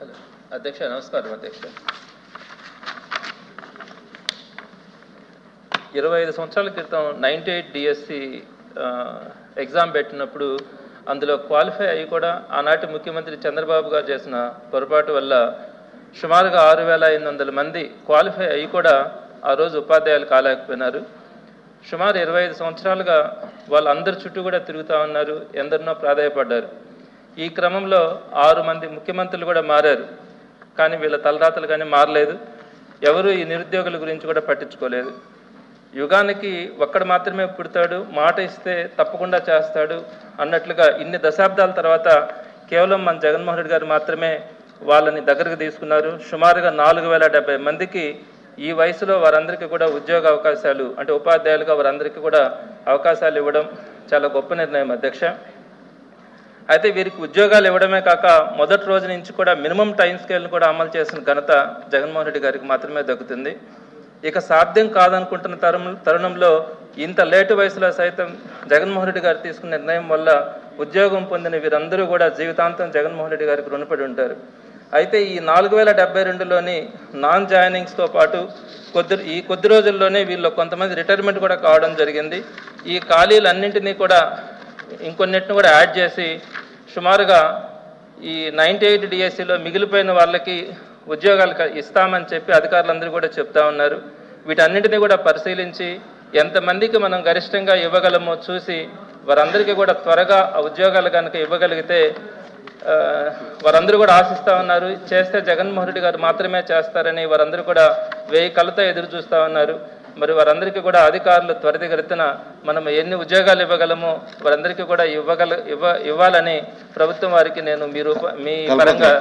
Hello. అధ్యక్ష నమస్కారం అధ్యక్ష. ఇరవై ఐదు సంవత్సరాల క్రితం నైంటీ ఎయిట్ డిఎస్సి ఎగ్జామ్ పెట్టినప్పుడు అందులో క్వాలిఫై అయ్యి కూడా ఆనాటి ముఖ్యమంత్రి చంద్రబాబు గారు చేసిన పొరపాటు వల్ల సుమారుగా ఆరు వేల ఐదు వందల మంది క్వాలిఫై అయ్యి కూడా ఆ రోజు ఉపాధ్యాయులు కాలేకపోయినారు. సుమారు ఇరవై ఐదు సంవత్సరాలుగా వాళ్ళందరి చుట్టూ కూడా తిరుగుతూ ఉన్నారు ఎందరినో ప్రాధాయపడ్డారు. ఈ క్రమంలో ఆరు మంది ముఖ్యమంత్రులు కూడా మారారు. కానీ వీళ్ళ తలరాతలు కానీ మారలేదు. ఎవరు ఈ నిరుద్యోగుల గురించి కూడా పట్టించుకోలేదు. యుగానికి ఒక్కడు మాత్రమే పుడతాడు మాట ఇస్తే తప్పకుండా చేస్తాడు అన్నట్లుగా ఇన్ని దశాబ్దాల తర్వాత కేవలం మన జగన్మోహన్ రెడ్డి గారు మాత్రమే వాళ్ళని దగ్గరకు తీసుకున్నారు. సుమారుగా నాలుగు వేల డెబ్బై మందికి ఈ వయసులో వారందరికీ కూడా ఉద్యోగ అవకాశాలు అంటే ఉపాధ్యాయులుగా వారందరికీ కూడా అవకాశాలు ఇవ్వడం చాలా గొప్ప నిర్ణయం అధ్యక్ష. అయితే వీరికి ఉద్యోగాలు ఇవ్వడమే కాక మొదటి రోజు నుంచి కూడా మినిమం టైం స్కేల్ని కూడా అమలు చేసిన ఘనత జగన్మోహన్ రెడ్డి గారికి మాత్రమే దక్కుతుంది. ఇక సాధ్యం కాదనుకుంటున్న తరుణ తరుణంలో ఇంత లేటు వయసులో సైతం జగన్మోహన్ రెడ్డి గారు తీసుకున్న నిర్ణయం వల్ల ఉద్యోగం పొందిన వీరందరూ కూడా జీవితాంతం జగన్మోహన్ రెడ్డి గారికి రుణపడి ఉంటారు. అయితే ఈ నాలుగు వేల డెబ్బై రెండులోని నాన్ జాయినింగ్స్తో పాటు కొద్ది ఈ కొద్ది రోజుల్లోనే వీళ్ళు కొంతమంది రిటైర్మెంట్ కూడా కావడం జరిగింది. ఈ ఖాళీలన్నింటినీ కూడా ఇంకొన్నిటిని కూడా యాడ్ చేసి సుమారుగా ఈ నైంటీ ఎయిట్ డిఎస్సిలో మిగిలిపోయిన వాళ్ళకి ఉద్యోగాలు ఇస్తామని చెప్పి అధికారులందరూ కూడా చెప్తా ఉన్నారు. వీటన్నింటినీ కూడా పరిశీలించి ఎంతమందికి మనం గరిష్టంగా ఇవ్వగలమో చూసి వారందరికీ కూడా త్వరగా ఆ ఉద్యోగాలు కనుక ఇవ్వగలిగితే వారందరూ కూడా ఆశిస్తూ ఉన్నారు. చేస్తే జగన్మోహన్ రెడ్డి గారు మాత్రమే చేస్తారని వారందరూ కూడా వేయి కళ్ళతో ఎదురు చూస్తూ ఉన్నారు. మరి వారందరికీ కూడా అధికారులు త్వరితగతిన మనం ఎన్ని ఉద్యోగాలు ఇవ్వగలమో వారందరికీ కూడా ఇవ్వగల ఇవ్వ ఇవ్వాలని ప్రభుత్వం వారికి నేను మీ రూప మీ పరంగా